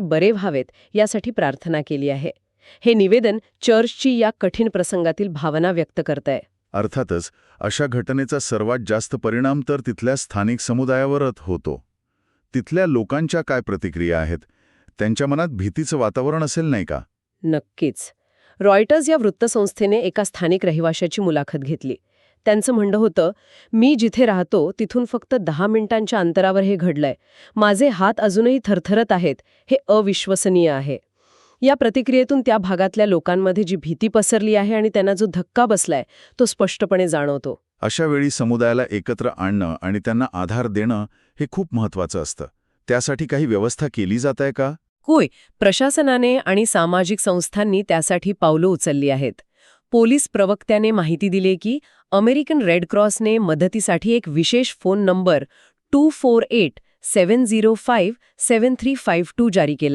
बरे व्हावेत यासाठी प्रार्थना केली आहे. हे निवेदन चर्चची या कठीण प्रसंगातील भावना व्यक्त करतंय. अर्थातच अशा घटनेचा सर्वात जास्त परिणाम तर तिथल्या स्थानिक समुदायावरच होतो. तिथल्या लोकांच्या काय प्रतिक्रिया आहेत? त्यांच्या मनात भीतीचं वातावरण असेल नाही का? नक्कीच. रॉयटर्स या वृत्तसंस्थेने एका स्थानिक रहिवाशाची मुलाखत घेतली. त्यांचं म्हणणं होतं मी जिथे राहतो तिथून फक्त दहा मिनिटांच्या अंतरावर हे घडलंय. माझे हात अजूनही थरथरत आहेत. हे अविश्वसनीय आहे. या प्रतिक्रियेतून त्या भागातल्या लोकांमध्ये जी भीती पसरली आहे आणि त्यांना जो धक्का बसलाय तो स्पष्टपणे जाणवतो. अशा वेळी समुदायाला एकत्र आणणं आणि त्यांना आधार देणं हे खूप महत्वाचं असतं. त्यासाठी काही व्यवस्था केली जात आहे का? होय. प्रशासनाने आणि सामाजिक संस्थांनी त्यासाठी पावलं उचलली आहेत. पोलीस प्रवक्त्याने माहिती दिली की अमेरिकन रेड क्रॉसने मदतीसाठी एक विशेष phone number two four eight seven zero five seven three five two जारी केला.